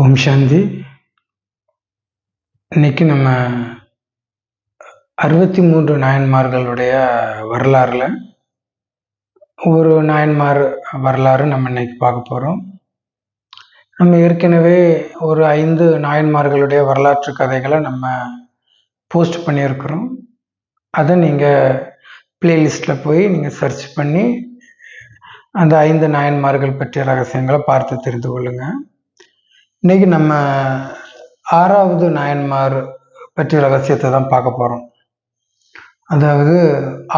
ஓம் சாந்தி. இன்னைக்கு நம்ம அறுபத்தி மூன்று நாயன்மார்களுடைய வரலாறுல ஒரு நாயன்மார் வரலாறு நம்ம இன்னைக்கு பார்க்க போகிறோம் நம்ம ஏற்கனவே ஒரு ஐந்து நாயன்மார்களுடைய வரலாற்று கதைகளை நம்ம போஸ்ட் பண்ணியிருக்கிறோம். அதை நீங்கள் பிளேலிஸ்ட்டில் போய் நீங்கள் சர்ச் பண்ணி அந்த ஐந்து நாயன்மார்கள் பற்றிய ரகசியங்களை பார்த்து தெரிந்து கொள்ளுங்கள் இன்னைக்கு நம்ம ஆறாவது நாயன்மார் பற்றிய ரகசியத்தை தான் பார்க்க போகிறோம் அதாவது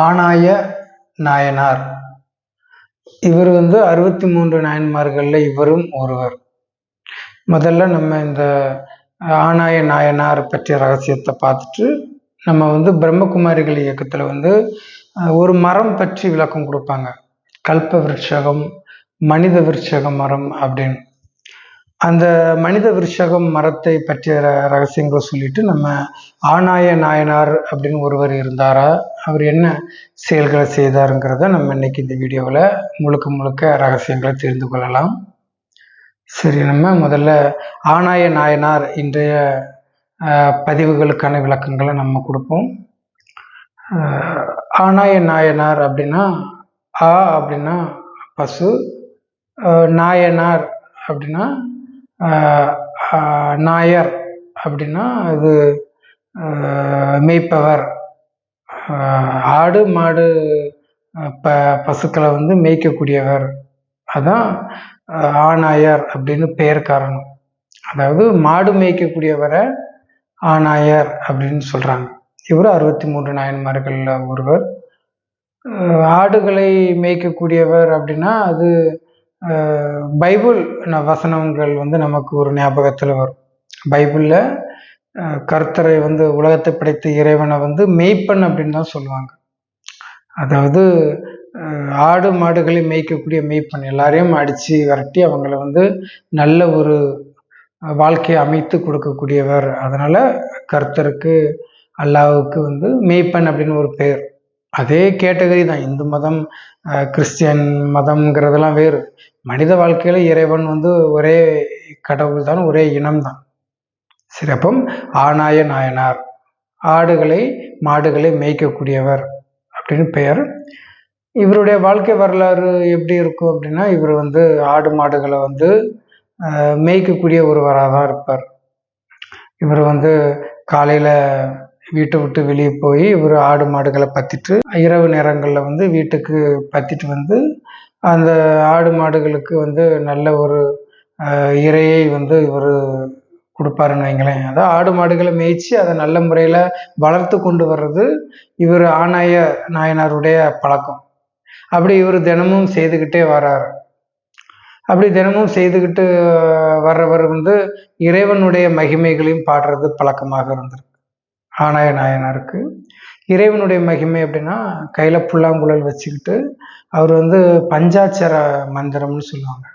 ஆணாய நாயனார். இவர் வந்து அறுபத்தி மூன்று நாயன்மார்களில் இவரும் ஒருவர். முதல்ல நம்ம இந்த ஆணாய நாயனார் பற்றிய ரகசியத்தை பார்த்துட்டு நம்ம வந்து பிரம்மகுமாரிகள் இயக்கத்தில் வந்து ஒரு மரம் பற்றி விளக்கம் கொடுப்பாங்க. கல்ப விருட்சகம் மனித விருட்சக மரம் அப்படின்னு. அந்த மனித விருஷகம் மரத்தை பற்றிய ரகசியங்களை சொல்லிட்டு நம்ம ஆனாய நாயனார் அப்படின்னு ஒருவர் இருந்தாரா? அவர் என்ன செயல்களை செய்தாருங்கிறத நம்ம இன்னைக்கு இந்த வீடியோவில் முழுக்க முழுக்க ரகசியங்களை தெரிந்து கொள்ளலாம். சரி நம்ம முதல்ல ஆனாய நாயனார் இன்றைய பதிவுகளுக்கான விளக்கங்களை நம்ம கொடுப்போம். ஆனாய நாயனார் அப்படின்னா ஆ அப்படின்னா பசு நாயனார் அப்படின்னா நாயர் அப்படின்னா அது மேய்ப்பவர். ஆடு மாடு ப பசுக்களை வந்து மேய்க்கக்கூடியவர். அதான் ஆணாயர் அப்படின்னு பெயர் காரணம். அதாவது மாடு மேய்க்கக்கூடியவரை ஆணாயர் அப்படின்னு சொல்கிறாங்க இவர் அறுபத்தி மூன்று நாயன்மார்களில் ஒருவர். ஆடுகளை மேய்க்கக்கூடியவர் அப்படின்னா அது பைபிள் வசனங்கள் வந்து நமக்கு ஒரு ஞாபகத்தில் வரும். பைபிளில் கர்த்தரை வந்து உலகத்தை படைத்த இறைவனை வந்து மெய்ப்பன் அப்படின்னு தான் சொல்லுவாங்க. அதாவது ஆடு மாடுகளை மேய்க்கக்கூடிய மெய்ப்பன். எல்லாரையும் அடித்து விரட்டி அவங்கள வந்து நல்ல ஒரு வாழ்க்கையை அமைத்து கொடுக்கக்கூடியவர். அதனால் கர்த்தருக்கு அல்லாவுக்கு வந்து மெய்ப்பன் அப்படின்னு ஒரு பேர். அதே கேட்டகரி தான். இந்து மதம் கிறிஸ்டியன் மதம்ங்கிறதெல்லாம் வேறு. மனித வாழ்க்கையில் இறைவன் வந்து ஒரே கடவுள் தான் ஒரே இனம்தான். சிறப்பும் சரி ஆனாய நாயனார் ஆடுகளை மாடுகளை மேய்க்கக்கூடியவர் அப்படின்னு பெயர். இவருடைய வாழ்க்கை வரலாறு எப்படி இருக்கும் அப்படின்னா இவர் வந்து ஆடு மாடுகளை வந்து மேய்க்கக்கூடிய ஒருவராக தான் இருப்பார். இவர் வந்து காலையில் வீட்டை விட்டு வெளியே போய் இவர் ஆடு மாடுகளை பற்றிட்டு இரவு நேரங்களில் வந்து வீட்டுக்கு பற்றிட்டு வந்து அந்த ஆடு மாடுகளுக்கு வந்து நல்ல ஒரு இறையை வந்து இவர் கொடுப்பாருன்னு வைங்களேன். அதான் ஆடு மாடுகளை மேய்ச்சி அதை நல்ல முறையில் வளர்த்து கொண்டு வர்றது இவர் ஆனாய நாயனாருடைய பழக்கம். அப்படி இவர் தினமும் செய்துக்கிட்டே வர்றார் அப்படி தினமும் செய்துக்கிட்டு வர்றவர் வந்து இறைவனுடைய மகிமைகளையும் பாடுறது பழக்கமாக இருந்திருக்கு. ஆனாய நாயனாருக்கு. இறைவனுடைய மகிமை அப்படின்னா கையில் புல்லாங்குழல் வச்சுக்கிட்டு அவர் வந்து பஞ்சாட்சர மந்திரம்னு சொல்லுவாங்க.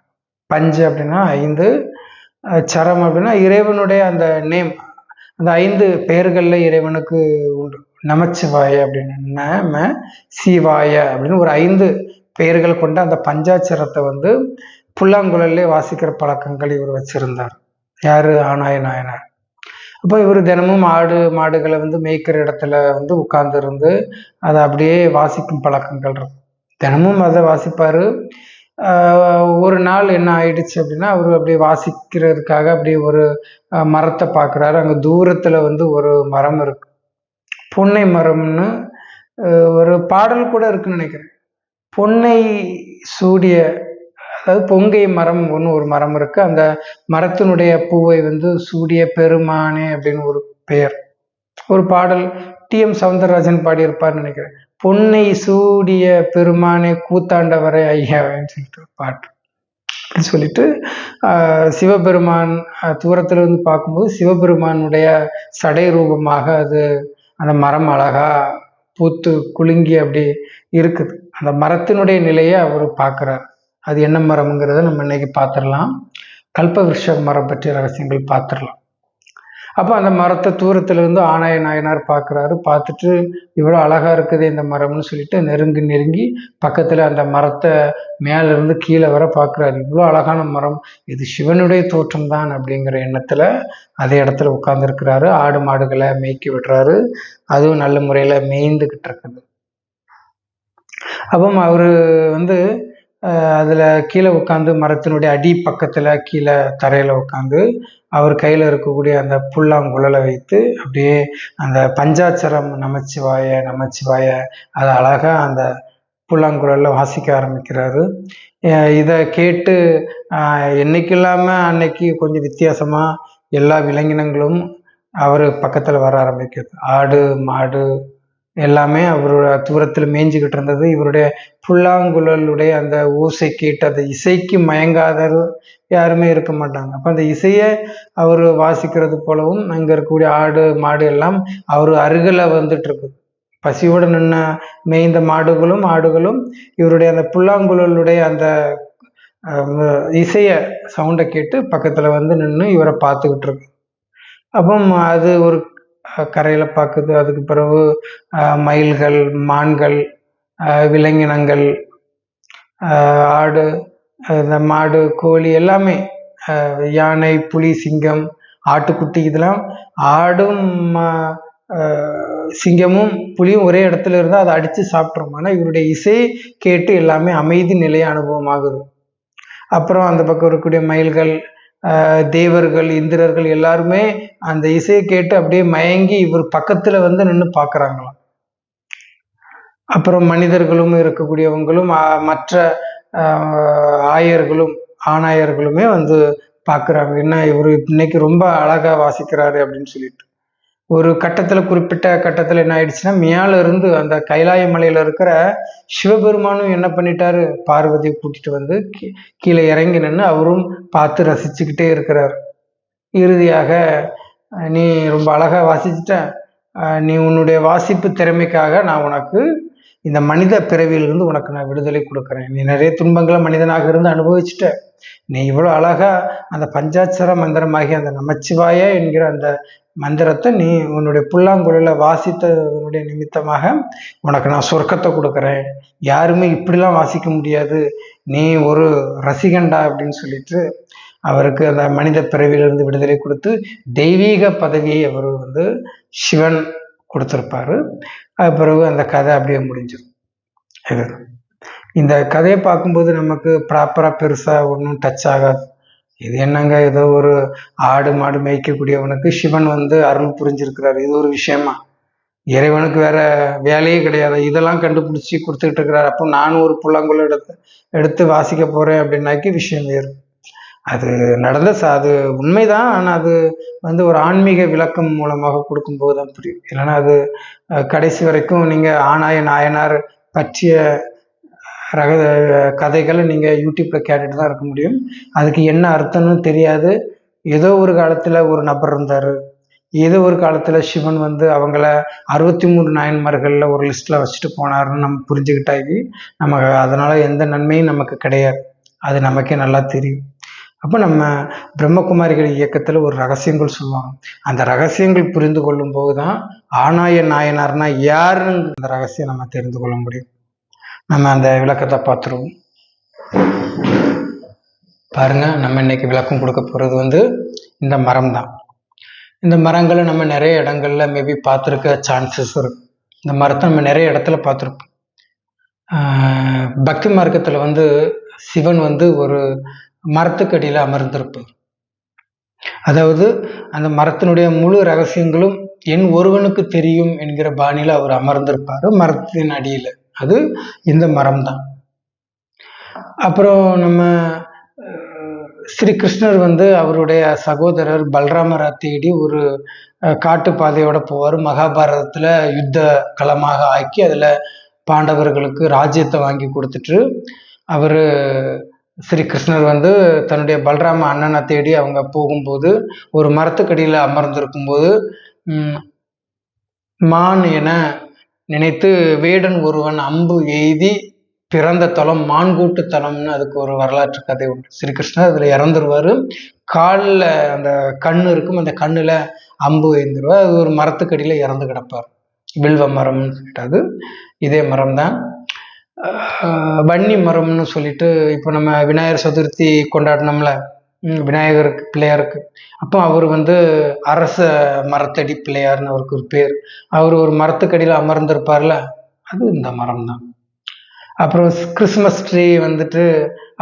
பஞ்சு அப்படின்னா ஐந்து சரம் அப்படின்னா இறைவனுடைய அந்த நேம் அந்த ஐந்து பெயர்களில் இறைவனுக்கு உண்டு. நமச்சிவாய அப்படின்னு நம சிவாய அப்படின்னு ஒரு ஐந்து பெயர்கள் கொண்ட அந்த பஞ்சாட்சரத்தை வந்து புல்லாங்குழல்லே வாசிக்கிற பழக்கங்கள் இவர் வச்சிருந்தார். யாரு? ஆனாய நாயனார். அப்போ இவர் தினமும் ஆடு மாடுகளை வந்து மேய்க்கிற இடத்துல வந்து உட்கார்ந்துருந்து அதை அப்படியே வாசிக்கும் பழக்கங்கள் இருக்கும். தினமும் அதை வாசிப்பார். ஒரு நாள் என்ன ஆயிடுச்சு அப்படின்னா அவர் அப்படியே வாசிக்கிறதுக்காக அப்படியே ஒரு மரத்தை பார்க்குறாரு. அங்கே தூரத்தில் வந்து ஒரு மரம் இருக்கு. பொன்னை மரம்னு ஒரு பாடல் கூட இருக்குன்னு நினைக்கிறேன். பொன்னை சூடிய அதாவது பொங்கை மரம் ஒன்று ஒரு மரம் இருக்கு. அந்த மரத்தினுடைய பூவை வந்து சூடிய பெருமானே அப்படின்னு ஒரு பெயர். ஒரு பாடல். டி. எம். சவுந்தரராஜன் பாடியிருப்பார்னு நினைக்கிறேன். பொன்னை சூடிய பெருமானே கூத்தாண்டவரை ஐயாவேன்னு சொல்லிட்டு ஒரு பாட்டு. அப்படின்னு சொல்லிட்டு சிவபெருமான் தூரத்திலிருந்து பார்க்கும்போது சிவபெருமானுடைய சடை ரூபமாக அது அந்த மரம் அழகா பூத்து குலுங்கி அப்படி இருக்குது. அந்த மரத்தினுடைய நிலையை அவர் பார்க்குறார். அது என்ன மரம்ங்கிறத நம்ம இன்னைக்கு பார்த்துடலாம். கல்ப விருஷ மரம் பற்றிய ரகசியங்கள் பார்த்துடலாம். அப்போ அந்த மரத்தை தூரத்துலேருந்து ஆனாய நாயனார் பார்க்குறாரு. பார்த்துட்டு இவ்வளோ அழகாக இருக்குது இந்த மரம்னு சொல்லிட்டு நெருங்கி நெருங்கி பக்கத்தில் அந்த மரத்தை மேலேருந்து கீழே வர பார்க்குறாரு. இவ்வளோ அழகான மரம். இது சிவனுடைய தோற்றம் தான் அப்படிங்கிற எண்ணத்தில் அதே இடத்துல உட்காந்துருக்கிறாரு ஆடு மாடுகளை மேய்க்கி விடுறாரு. அதுவும் நல்ல முறையில் மேய்ந்துக்கிட்டு இருக்குது. அப்போ அவர் வந்து அதில் கீழே உட்காந்து மரத்தினுடைய அடி பக்கத்தில் கீழே தரையில் உட்காந்து அவர் கையில் இருக்கக்கூடிய அந்த புல்லாங்குழலை வைத்து அப்படியே அந்த பஞ்சாட்சரம் நமச்சிவாய நமச்சிவாய அதை அழகாக அந்த புல்லாங்குழலில் வாசிக்க ஆரம்பிக்கிறாரு. இதை கேட்டு என்னைக்கு இல்லாமல் அன்னைக்கு கொஞ்சம் வித்தியாசமாக எல்லா விலங்கினங்களும் அவர் பக்கத்தில் வர ஆரம்பிக்குது ஆடு மாடு எல்லாமே அவரோட தூரத்தில் மேய்ஞ்சிக்கிட்டு இருந்தது. இவருடைய புல்லாங்குழலுடைய அந்த ஓசை கேட்டு அந்த இசைக்கு மயங்காதவர் யாருமே இருக்க மாட்டாங்க. அப்போ அந்த இசையை அவர் வாசிக்கிறது போலவும் அங்கே இருக்கக்கூடிய ஆடு மாடு எல்லாம் அவர் அருகில் வந்துட்டு இருக்குது. பசியோடு நின்ன மேய்ந்த மாடுகளும் ஆடுகளும் இவருடைய அந்த புல்லாங்குழலுடைய அந்த இசையை சவுண்டை கேட்டு பக்கத்தில் வந்து நின்று இவரை பார்த்துக்கிட்டு இருக்கு. அப்போ அது ஒரு கரையில் பார்க்குது அதுக்கு பிறகு மயில்கள் மான்கள் விலங்கினங்கள் ஆடு இந்த மாடு கோழி எல்லாமே யானை புலி சிங்கம் ஆட்டுக்குட்டி இதெல்லாம் ஆடும் சிங்கமும் புலியும் ஒரே இடத்துல இருந்தால் அதை அடித்து சாப்பிட்றோம் ஆனால் இவருடைய இசை கேட்டு எல்லாமே அமைதி நிலைய அனுபவமாகுது. அப்புறம் அந்த பக்கம் இருக்கக்கூடிய மயில்கள் தேவர்கள் இந்திரர்கள் எல்லாருமே அந்த இசையை கேட்டு அப்படியே மயங்கி இவர் பக்கத்துல வந்து நின்று பார்க்கறாங்களாம். அப்புறம் மனிதர்களும் இருக்கக்கூடியவங்களும் மற்ற ஆஹ் ஆயர்களும் ஆணாயர்களுமே வந்து பார்க்குறாங்க. என்ன இவர் இன்னைக்கு ரொம்ப அழகா வாசிக்கிறாரு அப்படின்னு சொல்லிட்டு. ஒரு கட்டத்துல குறிப்பிட்ட கட்டத்துல என்ன ஆயிடுச்சுன்னா மேல இருந்து அந்த கைலாய மலையில இருக்கிற சிவபெருமானும் என்ன பண்ணிட்டாரு? பார்வதியை கூட்டிட்டு வந்து கீ- கீழே இறங்கி நின்று அவரும் பார்த்து ரசிச்சுக்கிட்டே இருக்கிறார். இறுதியாக நீ ரொம்ப அழகா வாசிச்சிட்ட. நீ உன்னுடைய வாசிப்பு திறமைக்காக நான் உனக்கு இந்த மனித பிறவியிலிருந்து உனக்கு நான் விடுதலை கொடுக்குறேன். நீ நிறைய துன்பங்களை மனிதனாக இருந்து அனுபவிச்சுட்ட. நீ இவ்வளோ அழகா அந்த பஞ்சாட்சர மந்திரமாகி அந்த நமச்சிவாய என்கிற அந்த மந்திரத்தை நீ உன்னுடைய புல்லாங்குழல வாசித்ததனுடைய நிமித்தமாக உனக்கு நான் சொர்க்கத்தை கொடுக்குறேன். யாருமே இப்படிலாம் வாசிக்க முடியாது. நீ ஒரு ரசிகண்டா அப்படின்னு சொல்லிட்டு அவருக்கு அந்த மனித பிறவியிலிருந்து விடுதலை கொடுத்து தெய்வீக பதவியை அவர் வந்து சிவன் கொடுத்துருப்பாரு. அது பிறகு அந்த கதை அப்படியே முடிஞ்சிடும் இது. இந்த கதையை பார்க்கும்போது நமக்கு ப்ராப்பராக பெருசாக ஒன்றும் டச் ஆகாது. இது என்னங்க? ஏதோ ஒரு ஆடு மாடு மேய்க்கக்கூடியவனுக்கு சிவன் வந்து அருள் புரிஞ்சிருக்கிறாரு. இது ஒரு விஷயமா? இறைவனுக்கு வேற வேலையே கிடையாது. இதெல்லாம் கண்டுபிடிச்சி கொடுத்துக்கிட்டு இருக்கிறார். அப்போ நானும் ஒரு புல்லாங்குழல் எடுத்து எடுத்து வாசிக்க போறேன் அப்படின்னாக்கி விஷயம் வேறு. அது நடந்த ச அது உண்மைதான். ஆனால் அது வந்து ஒரு ஆன்மீக விளக்கம் மூலமாக கொடுக்கும்போது தான் புரியும். இல்லைன்னா அது கடைசி வரைக்கும் நீங்கள் ஆனாய நாயனார் பற்றிய ரக கதைகளை நீங்கள் யூடியூப்பில் கேட்டுட்டு தான் இருக்க முடியும். அதுக்கு என்ன அர்த்தம்னு தெரியாது. ஏதோ ஒரு காலத்தில் ஒரு நபர் இருந்தார். ஏதோ ஒரு காலத்தில் சிவன் வந்து அவங்கள அறுபத்தி மூணு நாயன்மார்களில் ஒரு லிஸ்ட்டில் வச்சுட்டு போனாருன்னு நம்ம புரிஞ்சுக்கிட்டாகி நமக்கு அதனால் எந்த நன்மையும் நமக்கு கிடையாது. அது நமக்கே நல்லா தெரியும். அப்போ நம்ம பிரம்மகுமாரிகள் இயக்கத்தில் ஒரு ரகசியங்கள் சொல்லுவாங்க. அந்த ரகசியங்கள் புரிந்து கொள்ளும் போது தான் ஆனாய நாயனார்னா யாருன்னு அந்த ரகசியம் நம்ம தெரிந்து கொள்ள முடியும். நம்ம அந்த விளக்கத்தை பார்த்துருவோம். பாருங்க நம்ம இன்னைக்கு விளக்கம் கொடுக்க போகிறது வந்து இந்த மரம் தான் இந்த மரங்களை நம்ம நிறைய இடங்கள்ல மேபி பார்த்துருக்க சான்சஸ் இருக்கு. இந்த மரத்தை நம்ம நிறைய இடத்துல பார்த்துருப்போம். ஆஹ் பக்தி மார்க்கத்தில் வந்து சிவன் வந்து ஒரு மரத்துக்கடியில் அமர்ந்திருப்பார் அதாவது அந்த மரத்தினுடைய முழு ரகசியங்களும் என் ஒருவனுக்கு தெரியும் என்கிற பாணியில் அவர் அமர்ந்திருப்பார் மரத்தின் அடியில். அது இந்த மரம் தான் அப்புறம் நம்ம ஸ்ரீ கிருஷ்ணர் வந்து அவருடைய சகோதரர் பல்ராமரை தேடி ஒரு காட்டு பாதையோட போவார். மகாபாரதத்தில் யுத்த களமாக ஆக்கி அதில் பாண்டவர்களுக்கு ராஜ்யத்தை வாங்கி கொடுத்துட்டு அவர் ஸ்ரீ கிருஷ்ணர் வந்து தன்னுடைய பலராம அண்ணனை தேடி அவங்க போகும்போது ஒரு மரத்துக்கடியில் அமர்ந்திருக்கும்போது போது மான் என நினைத்து வேடன் ஒருவன் அம்பு எய்தி பிறந்த தலம் மான்கூட்டு தலம்னு அதுக்கு ஒரு வரலாற்று கதை உண்டு. ஸ்ரீகிருஷ்ணர் அதில் இறந்துருவாரு. காலில் அந்த கண் இருக்கும் அந்த கண்ணில் அம்பு எய்ந்துருவார். அது ஒரு மரத்துக்கடியில் இறந்து கிடப்பார். வில்வ மரம்னு சொல்லிட்டு அது. இதே மரம் தான் வன்னி மரம்னு சொல்லிட்டு இப்போ நம்ம விநாயகர் சதுர்த்தி கொண்டாடினோம்ல. விநாயகருக்கு பிள்ளையாருக்கு. அப்போ அவர் வந்து அரச மரத்தடி பிள்ளையார்னு அவருக்கு ஒரு பேர். அவர் ஒரு மரத்துக்கடியில் அமர்ந்திருப்பார்ல. அது இந்த மரம் தான் அப்புறம் கிறிஸ்மஸ் ட்ரீ வந்துட்டு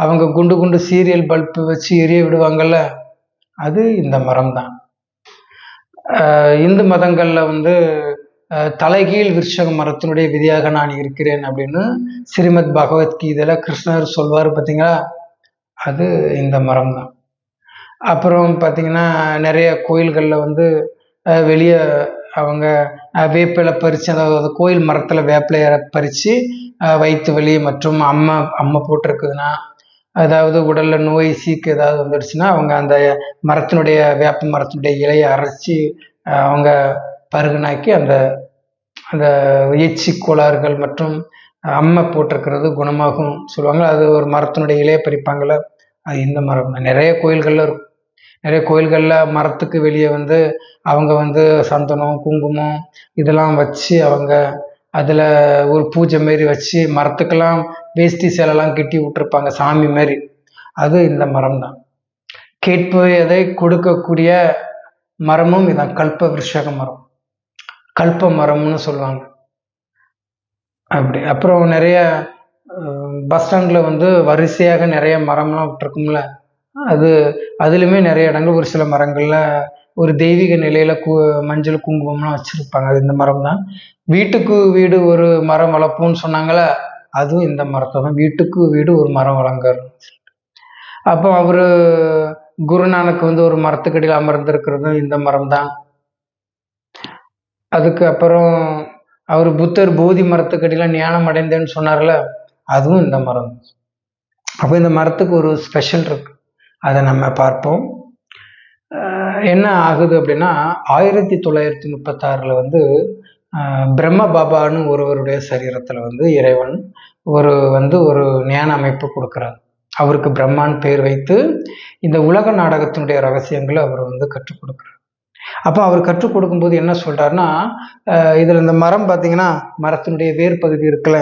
அவங்க குண்டு குண்டு சீரியல் பல்பு வச்சு எரிய விடுவாங்கல்ல. அது இந்த மரம் தான் இந்து மதங்களில் வந்து தலைகீழ் விருஷக மரத்தினுடைய விதியாக நான் இருக்கிறேன் அப்படின்னு ஸ்ரீமத் பகவத்கீதையில கிருஷ்ணர் சொல்வார் பார்த்தீங்களா அது இந்த மரம் தான் அப்புறம் பார்த்தீங்கன்னா நிறைய கோயில்களில் வந்து வெளியே அவங்க வேப்பிலை பறித்து அதாவது கோயில் மரத்தில் வேப்பிலையை பறித்து வயிற்று வலி மற்றும் அம்மை அம்மை போட்டிருக்குதுன்னா அதாவது உடலில் நோய் சீக்கு ஏதாவது வந்துடுச்சுன்னா அவங்க அந்த மரத்தினுடைய வேப்ப மரத்தினுடைய இலையை அரைச்சி அவங்க பருகுனாக்கி அந்த அந்த எச்சி கோளாறுகள் மற்றும் அம்மை போட்டிருக்கிறது குணமாகும் சொல்லுவாங்க. அது ஒரு மரத்தினுடைய இலையை பறிப்பாங்கள்ல அது இந்த மரம். தான். நிறைய கோயில்களில் இருக்கும். நிறைய கோயில்களில் மரத்துக்கு வெளியே வந்து அவங்க வந்து சந்தனம் குங்குமம் இதெல்லாம் வச்சு அவங்க அதில் ஒரு பூஜை மாரி வச்சு மரத்துக்கெல்லாம் வேஷ்டி சேலைலாம் கட்டி விட்டுருப்பாங்க சாமி மாதிரி அது இந்த மரம் தான் கேட்பதை கொடுக்கக்கூடிய மரமும் இதான். கல்ப விருஷக மரம். கல்ப மரம்னு சொல்லுவாங்க. அப்படி அப்புறம் நிறைய பஸ் ஸ்டாண்டில் வந்து வரிசையாக நிறைய மரம்லாம் விட்டுருக்கும்ல. அது அதுலேயுமே நிறைய இடங்கள் ஒரு சில மரங்களில் ஒரு தெய்வீக நிலையில் கு மஞ்சள் குங்குமம்லாம் வச்சுருப்பாங்க. அது இந்த மரம் தான் வீட்டுக்கு வீடு ஒரு மரம் வளர்ப்போம்னு சொன்னாங்களே அதுவும் இந்த மரத்தை தான் வீட்டுக்கு வீடு ஒரு மரம் வளர்ங்க அப்போ அவர் குருநானக் வந்து ஒரு மரத்துக்கடியில் அமர்ந்திருக்கிறதும் இந்த மரம் தான் அதுக்கு அப்புறம் அவர் புத்தர் போதி மரத்துக்கடியில் ஞானம் அடைந்தேன்னு சொன்னார்ல அதுவும் இந்த மரம். அப்போ இந்த மரத்துக்கு ஒரு ஸ்பெஷல் இருக்கு. அதை நம்ம பார்ப்போம். என்ன ஆகுது அப்படின்னா ஆயிரத்தி தொள்ளாயிரத்தி முப்பத்தாறில் வந்து பிரம்ம பாபான்னு ஒருவருடைய சரீரத்தில் வந்து இறைவன் ஒரு வந்து ஒரு ஞான அமைப்பு கொடுக்குறார். அவருக்கு பிரம்மான்னு பேர் வைத்து இந்த உலக நாடகத்தினுடைய ரகசியங்களை அவர் வந்து கற்றுக் கொடுக்குறார். அப்போ அவர் கற்றுக் கொடுக்கும்போது என்ன சொல்றாருன்னா இதில் இதுல இந்த மரம் பார்த்தீங்கன்னா மரத்தினுடைய வேர் பகுதி இருக்குல்ல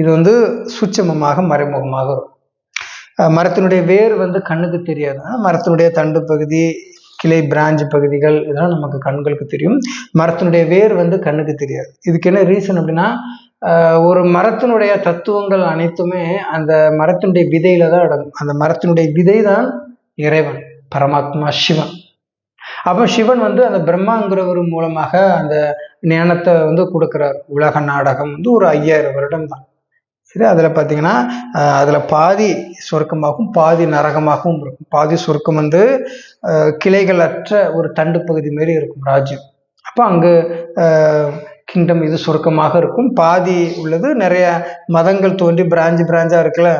இது வந்து சூட்சமமாக மறைமுகமாக இருக்கும் மரத்தினுடைய வேர் வந்து கண்ணுக்கு தெரியாது. மரத்தினுடைய தண்டு பகுதி கிளை பிரான்ச் பகுதிகள் இதெல்லாம் நமக்கு கண்களுக்கு தெரியும். மரத்தினுடைய வேர் வந்து கண்ணுக்கு தெரியாது. இதுக்கு என்ன ரீசன் அப்படின்னா ஒரு மரத்தினுடைய தத்துவங்கள் அனைத்துமே அந்த மரத்தினுடைய விதையில தான் அடங்கும். அந்த மரத்தினுடைய விதை தான் இறைவன் பரமாத்மா சிவன். அப்போ சிவன் வந்து அந்த பிரம்மாங்கிறவர் மூலமாக அந்த ஞானத்தை வந்து கொடுக்குறார். உலக நாடகம் வந்து ஒரு ஐயாயிரம் வருடம் தான் சரி அதில் பார்த்தீங்கன்னா அதில் பாதி சொர்க்கமாகவும் பாதி நரகமாகவும் இருக்கும். பாதி சொர்க்கம் வந்து கிளைகள் அற்ற ஒரு தண்டு பகுதி மாரி இருக்கும் ராஜ்யம். அப்போ அங்கு கிங்டம் இது சுருக்கமாக இருக்கும். பாதி உள்ளது நிறைய மதங்கள் தோன்றி பிராஞ்சு பிராஞ்சாக இருக்குல்ல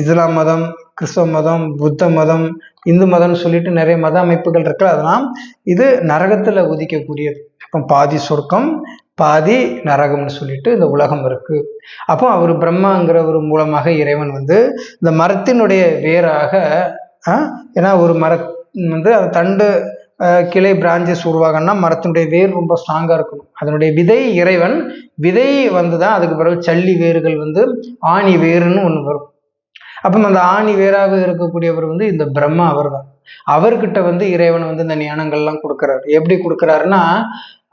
இஸ்லாம் மதம் கிறிஸ்தவ மதம் புத்த மதம் இந்து மதம்னு சொல்லிட்டு நிறைய மத அமைப்புகள் இருக்குல்ல அதெல்லாம் இது நரகத்துல உதிக்கக்கூடியது. அப்போ பாதி சொர்க்கம் பாதி நரகம்னு சொல்லிட்டு இந்த உலகம் இருக்கு. அப்போ அவர் பிரம்மாங்கிறவர் மூலமாக இறைவன் வந்து இந்த மரத்தினுடைய வேராக ஏன்னா ஒரு மர வந்து அது தண்டு கிளை பிரான்ச்சஸ் உருவாகன்னா மரத்தினுடைய வேர் ரொம்ப ஸ்ட்ராங்காக இருக்கணும். அதனுடைய விதை இறைவன் விதை வந்து தான் அதுக்கு பிறகு சல்லி வேர்கள் வந்து ஆணி வேருன்னு ஒன்று வரும். அப்போ அந்த ஆணி வேறாக இருக்கக்கூடியவர் வந்து இந்த பிரம்மா அவர் தான் அவர்கிட்ட வந்து இறைவன் வந்து இந்த ஞானங்கள்லாம் கொடுக்குறாரு. எப்படி கொடுக்குறாருன்னா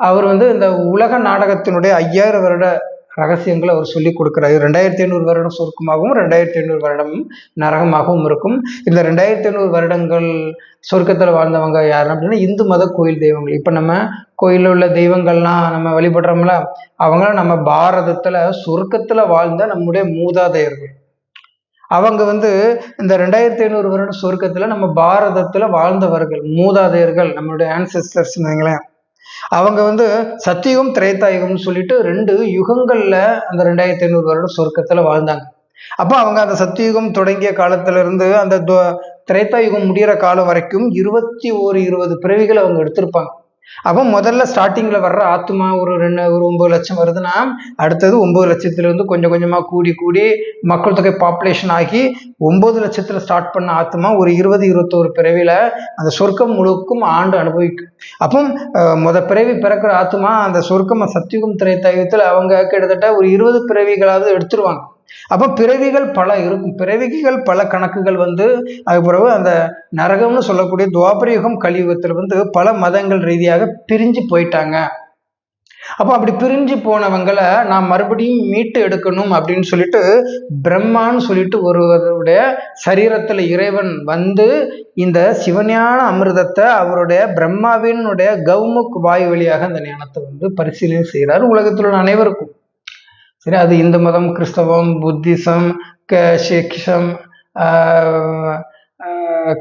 அவர் வந்து இந்த உலக நாடகத்தினுடைய ஐயாயிரம் வருட ரகசியங்களை அவர் சொல்லி கொடுக்குறாரு. ரெண்டாயிரத்தி ஐநூறு வருடம் சொர்க்கமாகவும் ரெண்டாயிரத்தி ஐநூறு வருடம் நரகமாகவும் இருக்கும். இந்த ரெண்டாயிரத்தி ஐநூறு வருடங்கள் சொர்க்கத்தில் வாழ்ந்தவங்க யார் அப்படின்னா இந்து மத கோயில் தெய்வங்கள். இப்போ நம்ம கோயிலில் உள்ள தெய்வங்கள்லாம் நம்ம வழிபடுறோம்ல அவங்களாம் நம்ம பாரதத்தில் சொர்க்கத்தில் வாழ்ந்த நம்முடைய மூதாதையர்கள். அவங்க வந்து இந்த ரெண்டாயிரத்தி ஐநூறு வருடம் சொர்க்கத்துல நம்ம பாரதத்துல வாழ்ந்தவர்கள் மூதாதையர்கள் நம்மளுடைய ஆன்செஸ்டர்ஸ் வைங்களேன். அவங்க வந்து சத்தியுகம் திரைத்தாயுகம்னு சொல்லிட்டு ரெண்டு யுகங்கள்ல அந்த ரெண்டாயிரத்தி ஐநூறு வருடம் சொர்க்கத்துல வாழ்ந்தாங்க. அப்போ அவங்க அந்த சத்தியுகம் தொடங்கிய காலத்துல இருந்து அந்த திரைத்தாயுகம் திரேதாயுகம் முடியிற காலம் வரைக்கும் இருபத்தி ஓரு இருபது பிறவிகள் அவங்க எடுத்திருப்பாங்க. அப்போ முதல்ல ஸ்டார்டிங்ல வர்ற ஆத்மா ஒரு ரெண்டு ஒரு ஒன்பது லட்சம் வருதுன்னா அடுத்தது ஒன்பது லட்சத்துல இருந்து கொஞ்சம் கொஞ்சமா கூடி கூடி மக்கள் தொகை பாப்புலேஷன் ஆகி ஒன்பது லட்சத்துல ஸ்டார்ட் பண்ண ஆத்மா ஒரு இருபது இருபத்தோரு பிறவியில் அந்த சொர்க்கம் முழுக்கும் ஆண்டு அனுபவிக்கும். அப்போ மொத முத பிறவி பிறக்கிற ஆத்மா அந்த சொர்க்கம் சத்தியுகம் திரைத்தயத்தில் அவங்க கிட்டத்தட்ட ஒரு இருபது பிறவிகளாவது எடுத்துருவாங்க. அப்போ பிறவிகள் பல இருக்கும் பிறவிகள் பல கணக்குகள் வந்து அதுக்கு பிறகு அந்த நரகம்னு சொல்லக்கூடிய துவாபரயுகம் கலியுகத்தில் வந்து பல மதங்கள் ரீதியாக பிரிஞ்சு போயிட்டாங்க. அப்போ அப்படி பிரிஞ்சு போனவங்களை நான் மறுபடியும் மீட்டு எடுக்கணும் அப்படின்னு சொல்லிட்டு பிரம்மான்னு சொல்லிட்டு ஒருவருடைய சரீரத்தில் இறைவன் வந்து இந்த சிவஞான அமிர்தத்தை அவருடைய பிரம்மாவினுடைய கௌமுக் வாயு வழியாக அந்த ஞானத்தை வந்து பரிசீலனை செய்கிறார் உலகத்தில் உள்ள அனைவருக்கும். சரி அது இந்து மதம் கிறிஸ்தவம் புத்திசம் க- சிக்ஷம்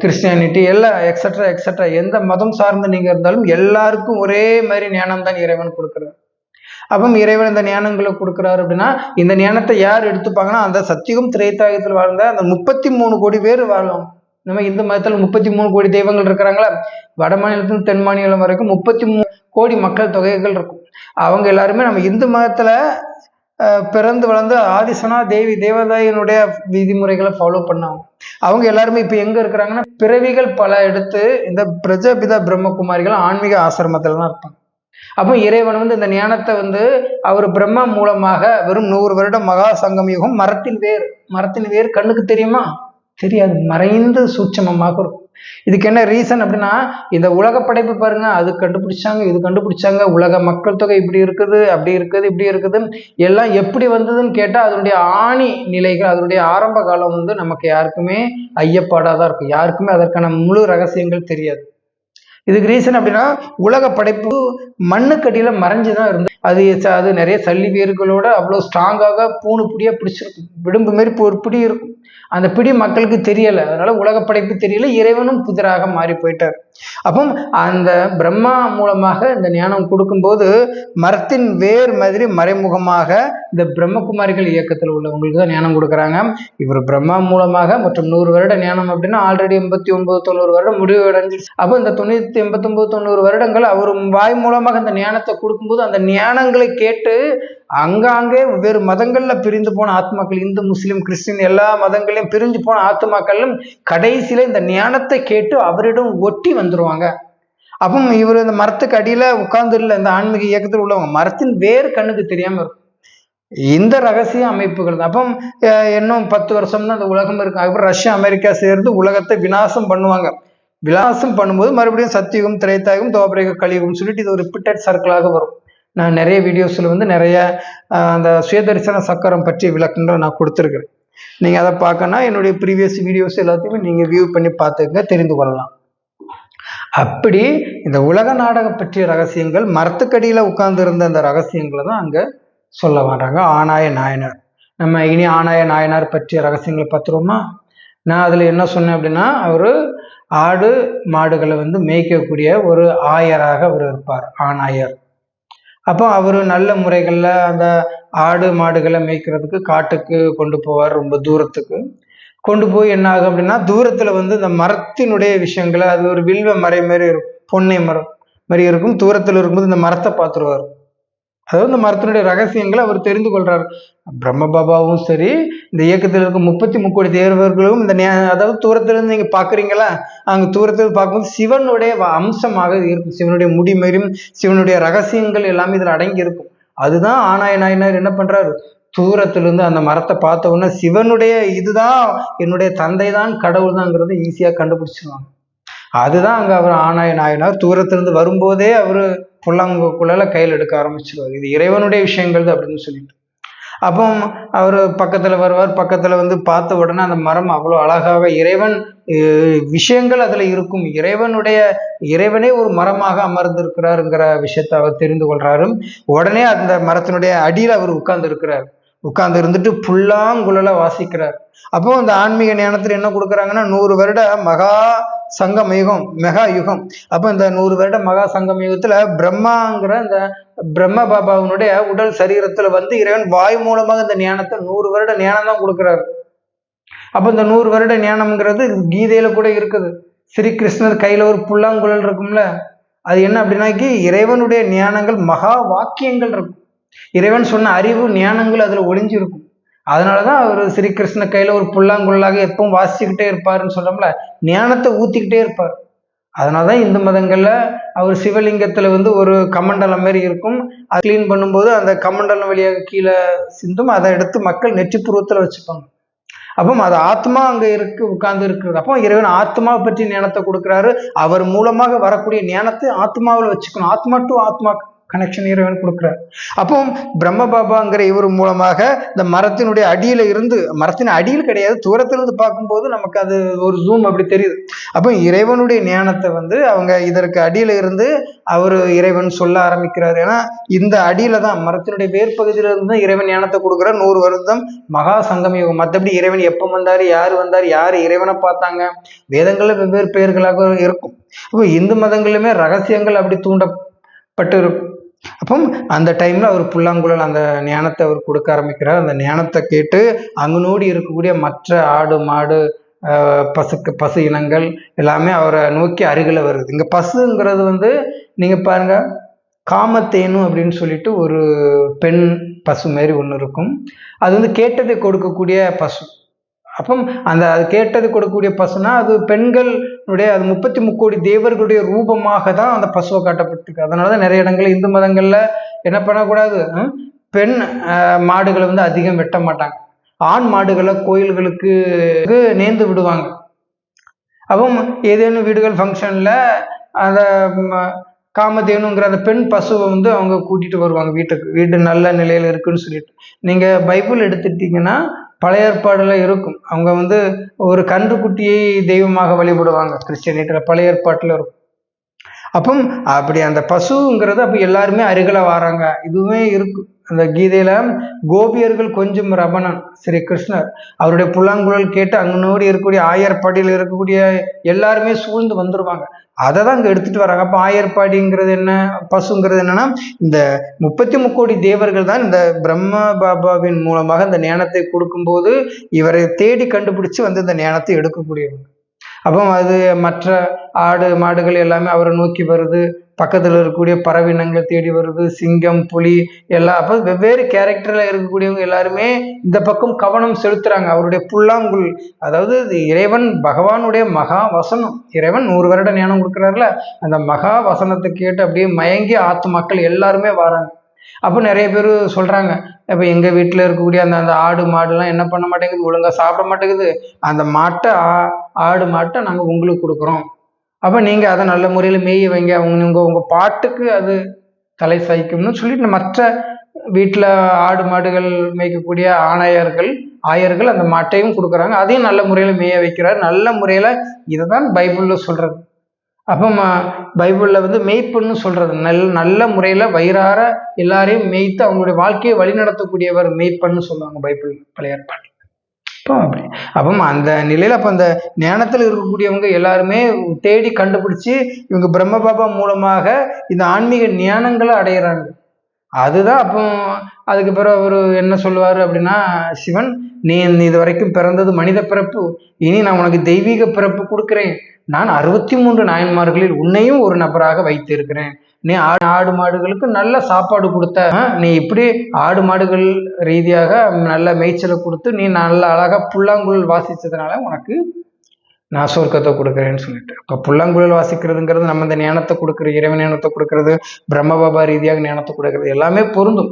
கிறிஸ்டியானிட்டி எல்லாம் எக்ஸட்ரா எக்ஸட்ரா எந்த மதம் சார்ந்து நீங்கள் இருந்தாலும் எல்லாருக்கும் ஒரே மாதிரி ஞானம் தான் இறைவன் கொடுக்குறாரு. அப்போ இறைவன் இந்த ஞானங்களை கொடுக்குறாரு அப்படின்னா இந்த ஞானத்தை யார் எடுத்துப்பாங்கன்னா அந்த சத்தியுகம் திரைத்தாயத்தில் வாழ்ந்த அந்த முப்பத்தி மூணு கோடி பேர் வாழும். நம்ம இந்து மதத்தில் முப்பத்தி மூணு கோடி தெய்வங்கள் இருக்கிறாங்களா? வட மாநிலத்திலிருந்து தென் மாநிலம் வரைக்கும் முப்பத்தி மூணு கோடி மக்கள் தொகைகள் இருக்கும். அவங்க எல்லாருமே நம்ம இந்து மதத்தில் பிறந்து வளர்ந்து ஆதிசனா தேவி தேவதாயினுடைய விதிமுறைகளை ஃபாலோ பண்ணாங்க. அவங்க எல்லாருமே இப்போ எங்கே இருக்கிறாங்கன்னா பிறவிகள் பல எடுத்து இந்த பிரஜபிதா பிரம்மகுமாரிகள் ஆன்மீக ஆசிரமத்தில் தான் இருப்பாங்க. அப்போ இறைவன் வந்து இந்த ஞானத்தை வந்து அவர் பிரம்மா மூலமாக வெறும் நூறு வருடம் மகா சங்கம் யுகம் மரத்தின் வேர் மரத்தின் வேர் கண்ணுக்கு தெரியுமா? தெரியாது. மறைந்து சூட்சமமாக இருக்கும். இதுக்கு என்ன ரீசன் அப்படின்னா இந்த உலக படைப்பு பாருங்க அது கண்டுபிடிச்சாங்க இது கண்டுபிடிச்சாங்க உலக மக்கள் தொகை இப்படி இருக்குது அப்படி இருக்குது இப்படி இருக்குது எல்லாம் எப்படி வந்ததுன்னு கேட்டால் அதனுடைய ஆணி நிலைகள் அதனுடைய ஆரம்ப காலம் வந்து நமக்கு யாருக்குமே ஐயப்பாடாக தான் இருக்கும். யாருக்குமே அதற்கான முழு ரகசியங்கள் தெரியாது. இதுக்கு ரீசன் அப்படின்னா உலக படைப்பு மண்ணுக்கடியில் மறைஞ்சு தான் இருந்தது அது ச- அது நிறைய சல்லி வேர்களோட அவ்வளோ ஸ்ட்ராங்காக பூணு பிடியாக பிடிச்சிருக்கும் விடும்பு மாரி ஒரு பிடி இருக்கும். அந்த பிடி மக்களுக்கு தெரியலை. அதனால உலக படைப்பு தெரியல. இறைவனும் புதிராக மாறி போயிட்டார். அப்போ அந்த பிரம்மா மூலமாக இந்த ஞானம் கொடுக்கும்போது மரத்தின் வேர் மாதிரி மறைமுகமாக இந்த பிரம்மகுமாரிகள் இயக்கத்தில் உள்ளவங்களுக்கு தான் ஞானம் கொடுக்குறாங்க. இவர் பிரம்மா மூலமாக மற்றும் நூறு வருட ஞானம் அப்படின்னா ஆல்ரெடி எண்பத்தி ஒன்பது தொண்ணூறு வருடம் முடிவு அடைஞ்சிருச்சு. அப்போ இந்த தொண்ணூத்தி எண்பத்தொன்பது தொண்ணூறு வருடங்கள் அவர் வாய் மூலமாக அந்த ஞானத்தை கொடுக்கும்போது அந்த ஞானங்களை கேட்டு அங்காங்கே வெவ்வேறு மதங்கள்ல பிரிந்து போன ஆத்மாக்கள் இந்து முஸ்லீம் கிறிஸ்டின் எல்லா மதங்களையும் பிரிஞ்சு போன ஆத்மாக்களும் கடைசியில இந்த ஞானத்தை கேட்டு அவரிடம் ஒட்டி வந்துருவாங்க. அப்போ இவர் இந்த மரத்துக்கு அடியில உட்கார்ந்து இல்லை இந்த ஆன்மீக இயக்கத்தில் உள்ளவங்க மரத்தின் வேறு கண்ணுக்கு தெரியாம இருக்கும். இந்த ரகசிய அமைப்புகள் தான். அப்போ இன்னும் பத்து வருஷம் தான் அந்த உலகம் இருக்கும் அதுக்கப்புறம் ரஷ்யா அமெரிக்கா சேர்ந்து உலகத்தை விநாசம் பண்ணுவாங்க. விலாசம் பண்ணும்போது மறுபடியும் சத்தியுகம் திரைத்தாயுகம் தோபரேக கலியுகம் சொல்லிட்டு இது ஒரு ரிப்பீட்டட் சர்க்கிளாக வரும். நான் நிறைய வீடியோஸில் வந்து நிறைய அந்த சுயதரிசன சக்கரம் பற்றிய விளக்கங்களை நான் கொடுத்துருக்குறேன். நீங்கள் அதை பார்க்கணும்னா என்னுடைய ப்ரீவியஸ் வீடியோஸ் எல்லாத்தையுமே நீங்கள் வியூ பண்ணி பார்த்துக்கங்க தெரிந்து கொள்ளலாம். அப்படி இந்த உலக நாடகம் பற்றிய ரகசியங்கள் மரத்துக்கடியில் உட்கார்ந்துருந்த அந்த ரகசியங்களை தான் அங்கே சொல்ல வர்றாங்க ஆனாய நாயனார். நம்ம இனி ஆனாய நாயனார் பற்றிய ரகசியங்களை பார்த்துருவோமா? நான் அதில் என்ன சொன்னேன் அப்படின்னா அவர் ஆடு மாடுகளை வந்து மேய்க்கக்கூடிய ஒரு ஆயராக அவர் இருப்பார் ஆணாயர் அப்போ அவர் நல்ல முறைகளில் அந்த ஆடு மாடுகளை மேய்க்கிறதுக்கு காட்டுக்கு கொண்டு போவார் ரொம்ப தூரத்துக்கு. கொண்டு போய் என்ன ஆகும் அப்படின்னா தூரத்தில் வந்து இந்த மரத்தினுடைய விஷயங்களை அது ஒரு வில்வ மறை மாதிரி இருக்கும் பொன்னை மரம் மாதிரி இருக்கும். தூரத்தில் இருக்கும்போது இந்த மரத்தை பார்த்துருவார். அதாவது இந்த மரத்தினுடைய ரகசியங்களை அவர் தெரிந்து கொள்றார். பிரம்ம பாபாவும் சரி இந்த இயக்கத்தில் இருக்கும் முப்பத்தி முக்கோடி தேர்வர்களும் இந்த அதாவது தூரத்திலிருந்து நீங்க பாக்குறீங்களா? அங்க தூரத்தில் பார்க்கும்போது சிவனுடைய வ- அம்சமாக இருக்கும். சிவனுடைய முடி மாதிரியும் சிவனுடைய ரகசியங்கள் எல்லாமே இதுல அடங்கி இருக்கும். அதுதான் ஆனாய நாயனார் என்ன பண்றாரு? தூரத்திலிருந்து அந்த மரத்தை பார்த்த உடனே சிவனுடைய இதுதான் என்னுடைய தந்தை தான் கடவுள் தான்ங்கிறத ஈஸியா கண்டுபிடிச்சிருவாங்க. அதுதான் அங்க அவர் ஆனாய நாயனார். தூரத்திலிருந்து வரும்போதே அவரு புள்ளங்குழல கையில் எடுக்க ஆரம்பிச்சிருவார். இது இறைவனுடைய விஷயங்கள் அப்படின்னு சொல்லிட்டு. அப்போ அவர் பக்கத்தில் வருவார். பக்கத்தில் வந்து பார்த்த உடனே அந்த மரம் அவ்வளோ அழகாக இறைவன் விஷயங்கள் அதில் இருக்கும். இறைவனுடைய இறைவனே ஒரு மரமாக அமர்ந்திருக்கிறாருங்கிற விஷயத்தை அவர் தெரிந்து கொள்கிறாரு உடனே அந்த மரத்தினுடைய அடியில் அவர் உட்கார்ந்து இருக்கிறார் உட்கார்ந்து இருந்துட்டு புல்லாங்குழல வாசிக்கிறார். அப்போ அந்த ஆன்மீக ஞானத்துல என்ன கொடுக்குறாங்கன்னா நூறு வருட மகா சங்கம் யுகம் மெகா யுகம். அப்போ இந்த நூறு வருட மகா சங்கம் யுகத்தில் பிரம்மாங்கிற இந்த பிரம்ம பாபாவினுடைய உடல் சரீரத்துல வந்து இறைவன் வாய் மூலமாக இந்த ஞானத்தை நூறு வருட ஞானம் தான் கொடுக்குறாரு. அப்போ இந்த நூறு வருட ஞானம்ங்கிறது கீதையில கூட இருக்குது. ஸ்ரீ கிருஷ்ணர் கையில ஒரு புல்லாங்குழல் இருக்கும்ல. அது என்ன அப்படின்னாக்கி இறைவனுடைய ஞானங்கள் மகா வாக்கியங்கள் இருக்கும். இறைவன் சொன்ன அறிவு ஞானங்கள் அதில் ஒளிஞ்சிருக்கும். அதனால தான் அவர் ஸ்ரீகிருஷ்ண கையில் ஒரு புல்லாங்குள்ளாக எப்பவும் வாசிச்சுக்கிட்டே இருப்பாருன்னு சொல்கிறோம்ல ஞானத்தை ஊற்றிக்கிட்டே இருப்பார். அதனால தான் இந்து மதங்களில் அவர் சிவலிங்கத்தில் வந்து ஒரு கமண்டலம் மாரி இருக்கும். அது க்ளீன் பண்ணும்போது அந்த கமண்டலம் வழியாக கீழே சிந்தும் அதை எடுத்து மக்கள் நெற்றிப்புருவத்தில் வச்சுப்பாங்க. அப்போ அது ஆத்மா அங்கே இருக்கு உட்கார்ந்து இருக்கிறது அப்போ இறைவன் ஆத்மாவை பற்றி ஞானத்தை கொடுக்குறாரு. அவர் மூலமாக வரக்கூடிய ஞானத்தை ஆத்மாவில் வச்சுக்கணும். ஆத்மா டு ஆத்மா கனெக்ஷன் இறைவன் கொடுக்குறார். அப்போ பிரம்ம பாபாங்கிற இவர் மூலமாக இந்த மரத்தினுடைய அடியில் இருந்து மரத்தின் அடியில் கிடையாது தூரத்திலிருந்து பார்க்கும்போது நமக்கு அது ஒரு ஜூம் அப்படி தெரியுது. அப்போ இறைவனுடைய ஞானத்தை வந்து அவங்க இதற்கு அடியில் இருந்து அவர் இறைவன் சொல்ல ஆரம்பிக்கிறார். ஏன்னா இந்த அடியில் தான் மரத்தினுடைய வேர்பகுதியில இருந்து இறைவன் ஞானத்தை கொடுக்குற நூறு வருடம் மகா சங்கம் யோகம். மற்றபடி இறைவன் எப்போ வந்தார் யார் வந்தார் யார் இறைவனை பார்த்தாங்க? வேதங்களில் வெவ்வேறு பெயர்களாக இருக்கும். அப்போ இந்து மதங்களிலுமே ரகசியங்கள் அப்படி தூண்டப்பட்டு இருக்கும் அப்போ அந்த டைமில் அவர் புல்லாங்குழல் அந்த ஞானத்தை அவர் கொடுக்க ஆரம்பிக்கிறார். அந்த ஞானத்தை கேட்டு அங்கனோடி இருக்கக்கூடிய மற்ற ஆடு மாடு பசுக்கு பசு இனங்கள் எல்லாமே அவரை நோக்கி அருகில் வருது. இங்கே பசுங்கிறது வந்து நீங்கள் பாருங்க காமத்தேனு அப்படின்னு சொல்லிட்டு ஒரு பெண் பசு மாரி ஒன்று இருக்கும். அது வந்து கேட்டதை கொடுக்கக்கூடிய பசு. அப்போ அந்த அது கேட்டது கொடுக்கக்கூடிய பசுனா அது பெண்களுடைய அது முப்பத்தி முக்கோடி தேவர்களுடைய ரூபமாக தான் அந்த பசுவை காட்டப்பட்டிருக்கு. அதனால தான் நிறைய இடங்களில் இந்து மதங்களில் என்ன பண்ணக்கூடாது? பெண் மாடுகளை வந்து அதிகம் வெட்ட மாட்டாங்க. ஆண் மாடுகளை கோயில்களுக்கு நேர்ந்து விடுவாங்க. அப்போ ஏதேனும் வீடுகள் ஃபங்க்ஷனில் அந்த காமதேனுங்கிற அந்த பெண் பசுவை வந்து அவங்க கூட்டிகிட்டு வருவாங்க வீட்டுக்கு. வீடு நல்ல நிலையில் இருக்குன்னு சொல்லிட்டு. நீங்கள் பைபிள் எடுத்துட்டீங்கன்னா பழைய ஏற்பாடுல இருக்கும். அவங்க வந்து ஒரு கன்றுக்குட்டியை தெய்வமாக வழிபடுவாங்க. கிறிஸ்டியனிட்டில் பழைய ஏற்பாட்டில் இருக்கும். அப்போ அப்படி அந்த பசுங்கிறது அப்போ எல்லாருமே அருகில் வராங்க. இதுவுமே இருக்கும் அந்த கீதையில கோபியர்கள் கொஞ்சம் ரமணன் ஸ்ரீ கிருஷ்ணர். அவருடைய புல்லாங்குழல் கேட்டு அங்கனோடு இருக்கக்கூடிய ஆயர்பாடியில் இருக்கக்கூடிய எல்லாருமே சூழ்ந்து வந்துருவாங்க. அதை தான் அங்கே எடுத்துட்டு வராங்க. அப்போ ஆயர்பாடிங்கிறது என்ன? பசுங்கிறது என்னன்னா இந்த முப்பத்தி முக்கோடி தேவர்கள் தான் இந்த பிரம்ம பாபாவின் மூலமாக இந்த ஞானத்தை கொடுக்கும்போது இவரை தேடி கண்டுபிடிச்சு வந்து இந்த ஞானத்தை எடுக்கக்கூடியவங்க. அப்போ அது மற்ற ஆடு மாடுகள் எல்லாமே அவரை நோக்கி வருது. பக்கத்தில் இருக்கக்கூடிய பறவினங்கள் தேடி வருது. சிங்கம் புலி எல்லாம் அப்போ வெவ்வேறு கேரக்டரில் இருக்கக்கூடியவங்க எல்லாருமே இந்த பக்கம் கவனம் செலுத்துறாங்க. அவருடைய புல்லாங்குள் அதாவது இறைவன் பகவானுடைய மகா வசனம். இறைவன் நூறு வருட ஞானம் கொடுக்குறாருல. அந்த மகா வசனத்தை கேட்டு அப்படியே மயங்கி ஆத்து மக்கள் எல்லாருமே வராங்க. அப்போ நிறைய பேர் சொல்கிறாங்க இப்போ எங்கள் வீட்டில் இருக்கக்கூடிய அந்த அந்த ஆடு மாடுலாம் என்ன பண்ண மாட்டேங்குது? ஒழுங்காக சாப்பிட மாட்டேங்குது. அந்த மாட்டை ஆடு மாட்டை நாங்கள் உங்களுக்கு கொடுக்குறோம். அப்போ நீங்கள் அதை நல்ல முறையில் மேய வைங்க. அவங்க உங்கள் உங்கள் பாட்டுக்கு அது தலை சாய்க்கும்னு சொல்லிட்டு மற்ற வீட்டில் ஆடு மாடுகள் மேய்க்கக்கூடிய ஆணையர்கள் ஆயர்கள் அந்த மாட்டையும் கொடுக்குறாங்க. அதையும் நல்ல முறையில் மேய வைக்கிறார். நல்ல முறையில் இதை தான் பைபிளில் சொல்கிறது அப்போ பைபிளில் வந்து மெய்ப்புன்னு சொல்கிறது நல் நல்ல முறையில் வயிறார எல்லாரையும் மெய்த்து அவங்களுடைய வாழ்க்கையை வழிநடத்தக்கூடியவர் மெய்ப்பன்னு சொல்லுவாங்க பைபிள் பழைய ஏற்பாடு இப்போ அப்படி. அப்போ அந்த நிலையில் அப்போ அந்த ஞானத்தில் இருக்கக்கூடியவங்க எல்லாருமே தேடி கண்டுபிடிச்சி இவங்க பிரம்ம பாபா மூலமாக இந்த ஆன்மீக ஞானங்களை அடையிறாங்க. அதுதான் அப்போ அதுக்கு பிறகு அவர் என்ன சொல்லுவார் அப்படின்னா சிவன் நீ இது வரைக்கும் பிறந்தது மனித பிறப்பு. இனி நான் உனக்கு தெய்வீக பிறப்பு கொடுக்குறேன். நான் அறுபத்தி மூன்று நாயன்மார்களில் உன்னையும் ஒரு நபராக வைத்திருக்கிறேன். நீ ஆடு ஆடு மாடுகளுக்கு நல்ல சாப்பாடு கொடுத்த நீ இப்படி ஆடு மாடுகள் ரீதியாக நல்ல மேய்ச்சலை கொடுத்து நீ நல்ல அழகாக புல்லாங்குழல் வாசித்ததுனால உனக்கு நான் சொர்க்கத்தை கொடுக்குறேன்னு சொல்லிட்டு. இப்போ புல்லாங்குழல் வாசிக்கிறதுங்கிறது நம்ம இந்த ஞானத்தை கொடுக்குற இறைவன் ஞானத்தை கொடுக்கறது பிரம்மபாபா ரீதியாக ஞானத்தை கொடுக்கறது எல்லாமே பொருந்தும்.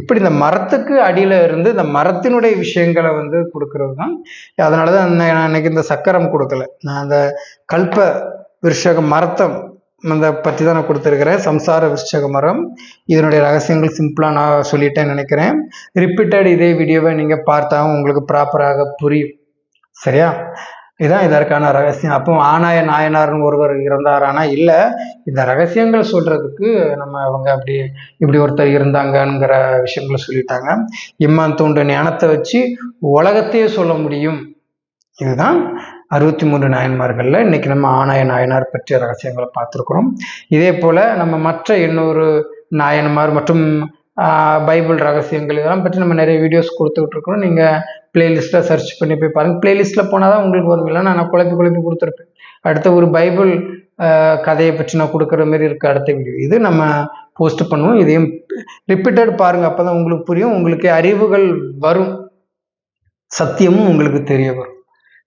இப்படி இந்த மரத்துக்கு அடியில் இருந்து இந்த மரத்தினுடைய விஷயங்களை வந்து கொடுக்கறது தான். அதனால தான் நான் இன்னைக்கு இந்த சக்கரம் கொடுக்கல. நான் அந்த கல்ப விருஷக மரத்தம் அந்த பற்றி தான் நான் கொடுத்துருக்கிறேன். சம்சார விருஷக மரம். இதனுடைய ரகசியங்கள் சிம்பிளாக நான் சொல்லிட்டேன்னு நினைக்கிறேன். ரிப்பீட்டட் இதே வீடியோவை நீங்கள் பார்த்தா உங்களுக்கு ப்ராப்பராக புரியும். சரியா? இதுதான் இதற்கான ரகசியம். அப்போ ஆனாய நாயனார்னு ஒருவர் இருந்தாரானா இல்லை இந்த ரகசியங்கள் சொல்கிறதுக்கு நம்ம அவங்க அப்படி இப்படி ஒருத்தர் இருந்தாங்கங்கிற விஷயங்களை சொல்லிட்டாங்க. இம்மான் தூண்டு ஞானத்தை வச்சு உலகத்தையே சொல்ல முடியும். இதுதான் அறுபத்தி மூன்று நாயன்மார்களில் இன்னைக்கு நம்ம ஆனாய நாயனார் பற்றிய ரகசியங்களை பார்த்துருக்குறோம். இதே போல் நம்ம மற்ற இன்னொரு நாயன்மார் மற்றும் பைபிள் ரகசியங்கள் இதெல்லாம் பற்றி நம்ம நிறைய வீடியோஸ் கொடுத்துக்கிட்டு இருக்கிறோம். நீங்கள் பிளேலிஸ்ட்டில் சர்ச் பண்ணி போய் பாருங்கள் பிளேலிஸ்ட்டில் போனால் தான் உங்களுக்கு வரும். இல்லைன்னா நான் குழப்பி குழப்பி கொடுத்துருப்பேன். அடுத்த ஒரு பைபிள் கதையை பற்றி நான் கொடுக்குற மாதிரி இருக்க அடுத்த வீடியோ இது நம்ம போஸ்ட் பண்ணுவோம். இதையும் ரிப்பீட்டட் பாருங்கள் அப்போ தான் உங்களுக்கு புரியும். உங்களுக்கு அறிவுகள் வரும். சத்தியமும் உங்களுக்கு தெரிய வரும்.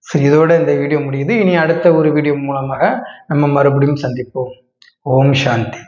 சரி இதோட இந்த வீடியோ முடியுது. இனி அடுத்த ஒரு வீடியோ மூலமாக நம்ம மறுபடியும் சந்திப்போம். ஓம் சாந்தி.